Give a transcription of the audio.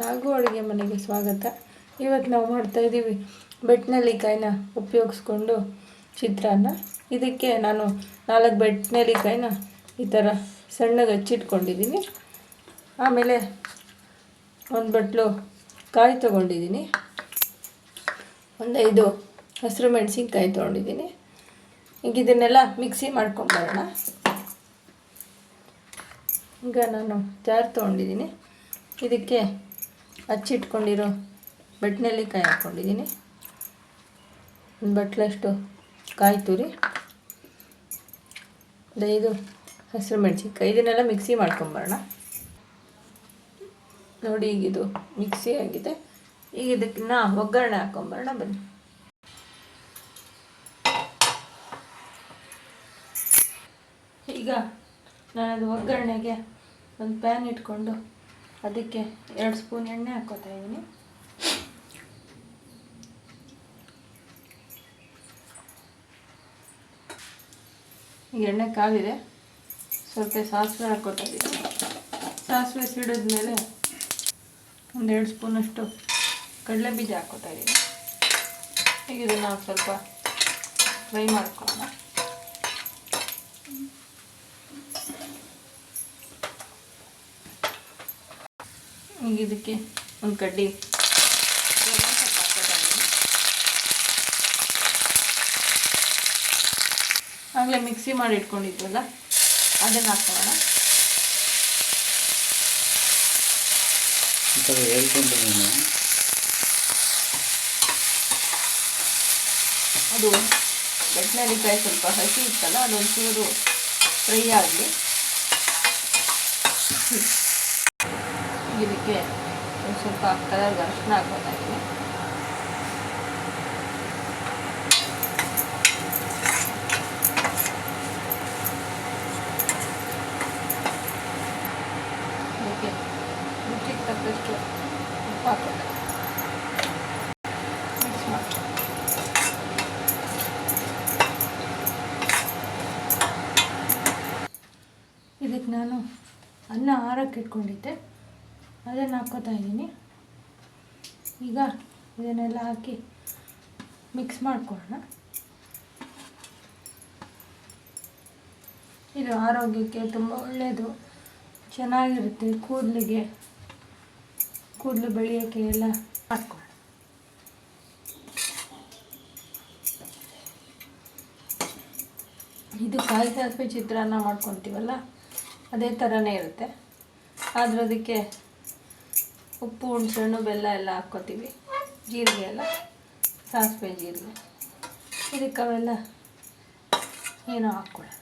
ನಾಗು ಅಡುಗೆ ಮನೆಗೆ ಸ್ವಾಗತ. ಇವತ್ತು ನಾವು ಮಾಡ್ತಾ ಇದ್ದೀವಿ ಬೆಟ್ನೆಲ್ಲಿಕಾಯಿನ ಉಪಯೋಗಿಸ್ಕೊಂಡು ಚಿತ್ರಾನ್ನ. ಇದಕ್ಕೆ ನಾನು ನಾಲ್ಕು ಬೆಟ್ನೆಲ್ಲಿಕಾಯಿನ ಈ ಥರ ಸಣ್ಣಗೆ ಹಚ್ಚಿಟ್ಕೊಂಡಿದ್ದೀನಿ. ಆಮೇಲೆ ಒಂದು ಬಟ್ಲು ಕಾಯಿ ತೊಗೊಂಡಿದ್ದೀನಿ. ಒಂದೈದು ಹಸಿರು ಮೆಣಸಿನ್ಕಾಯಿ ತೊಗೊಂಡಿದ್ದೀನಿ. ಈಗ ಇದನ್ನೆಲ್ಲ ಮಿಕ್ಸಿ ಮಾಡ್ಕೊಂಬರೋಣ ಈಗ ನಾನು ಜಾರ್ ತೊಗೊಂಡಿದ್ದೀನಿ. ಇದಕ್ಕೆ ಹಚ್ಚಿಟ್ಕೊಂಡಿರೋ ಬೆಟ್ನೆಲ್ಲಿಕಾಯಿ ಹಾಕ್ಕೊಂಡಿದ್ದೀನಿ. ಒಂದು ಬಟ್ಲಷ್ಟು ಕಾಯಿ ತುರಿ, ಒಂದು ಹಸಿರು ಮೆಣಸಿನ್ಕಾಯಿ, ಇದನ್ನೆಲ್ಲ ಮಿಕ್ಸಿ ಮಾಡ್ಕೊಂಬರೋಣ. ನೋಡಿ ಈಗ ಇದು ಮಿಕ್ಸಿ ಆಗಿದೆ. ಈಗ ಇದಕ್ಕಿನ್ನ ಒಗ್ಗರಣೆ ಹಾಕೊಂಬರೋಣ, ಬನ್ನಿ. ಈಗ ನಾನು ಅದು ಒಗ್ಗರಣೆಗೆ ಒಂದು ಪ್ಯಾನ್ ಇಟ್ಕೊಂಡು ಅದಕ್ಕೆ ಎರಡು ಸ್ಪೂನ್ ಎಣ್ಣೆ ಹಾಕೋತಾ ಇದ್ದೀನಿ. ಈಗ ಎಣ್ಣೆ ಕಾದಿದೆ ಸ್ವಲ್ಪ ಸಾಸಿವೆ ಹಾಕೋತಾ ಇದ್ದೀನಿ. ಸಾಸಿವೆ ಸಿಡಿದ್ಮೇಲೆ ಒಂದೆರಡು ಸ್ಪೂನಷ್ಟು ಕಡಲೆ ಬೀಜ ಹಾಕೋತಾ ಇದ್ದೀನಿ. ಈಗ ಇದನ್ನು ಸ್ವಲ್ಪ ಫ್ರೈ ಮಾಡ್ಕೊಳ್ಳೋಣ. ಈಗ ಇದಕ್ಕೆ ಒಂದು ಕಡ್ಡಿ. ಆಗಲೇ ಮಿಕ್ಸಿ ಮಾಡಿ ಇಟ್ಕೊಂಡಿದ್ವಲ್ಲ ಅದನ್ನು ಹಾಕೋಣ. ಈ ಥರ ಹೇಳ್ಕೊಂಡ್ರೆ ನೀನು. ಅದು ಬೆಟ್ನಲ್ಲಿಕಾಯಿ ಸ್ವಲ್ಪ ಹಸಿ ಇತ್ತಲ್ಲ ಅದೊಂದು ಚೂರು ಫ್ರೈ ಆಗಲಿ. ಇದಕ್ಕೆ ಒಂದು ಸ್ವಲ್ಪ ಕಲರ್ ಅರಿಶಿನ ಹಾಕೋತಾಯಿದ್ದೀನಿ ಇದಕ್ಕೆ ರುಚಿಗೆ ತಕ್ಕಷ್ಟು ಉಪ್ಪು ಹಾಕೋಣ ಮಿಕ್ಸ್ ಮಾಡಿ ಇದಕ್ಕೆ ನಾನು ಅನ್ನ ಆರಕ್ಕೆ ಇಟ್ಕೊಂಡಿದ್ದೆ. ಅದನ್ನು ಹಾಕ್ಕೋತಾ ಇದ್ದೀನಿ. ಈಗ ಇದನ್ನೆಲ್ಲ ಹಾಕಿ ಮಿಕ್ಸ್ ಮಾಡ್ಕೊಳ್ಳೋಣ. ಇದು ಆರೋಗ್ಯಕ್ಕೆ ತುಂಬ ಒಳ್ಳೆಯದು ಚೆನ್ನಾಗಿರುತ್ತೆ ಕೂದಲಿಗೆ. ಕೂದಲು ಬೆಳೆಯೋಕ್ಕೆ ಎಲ್ಲ ಹಾಕ್ಕೊಳ್ಳೋಣ ಇದು ಕಾಯಿ ಸಾಸಿವೆ ಚಿತ್ರಾನ್ನ ಮಾಡ್ಕೊತೀವಲ್ಲ, ಅದೇ ಥರನೇ ಇರುತ್ತೆ. ಆದರೆ ಅದಕ್ಕೆ ಉಪ್ಪು ಹುಣ್ಸೆಹಣ್ಣು ಬೆಲ್ಲ ಎಲ್ಲ ಹಾಕ್ಕೋತೀವಿ. ಜೀರಿಗೆ ಎಲ್ಲ ಸಾಸಿವೆ ಜೀರಿಗೆ. ಇದಕ್ಕೆ ಅವೆಲ್ಲ ಏನೋ ಹಾಕ್ಕೊಳ್ಳೋಣ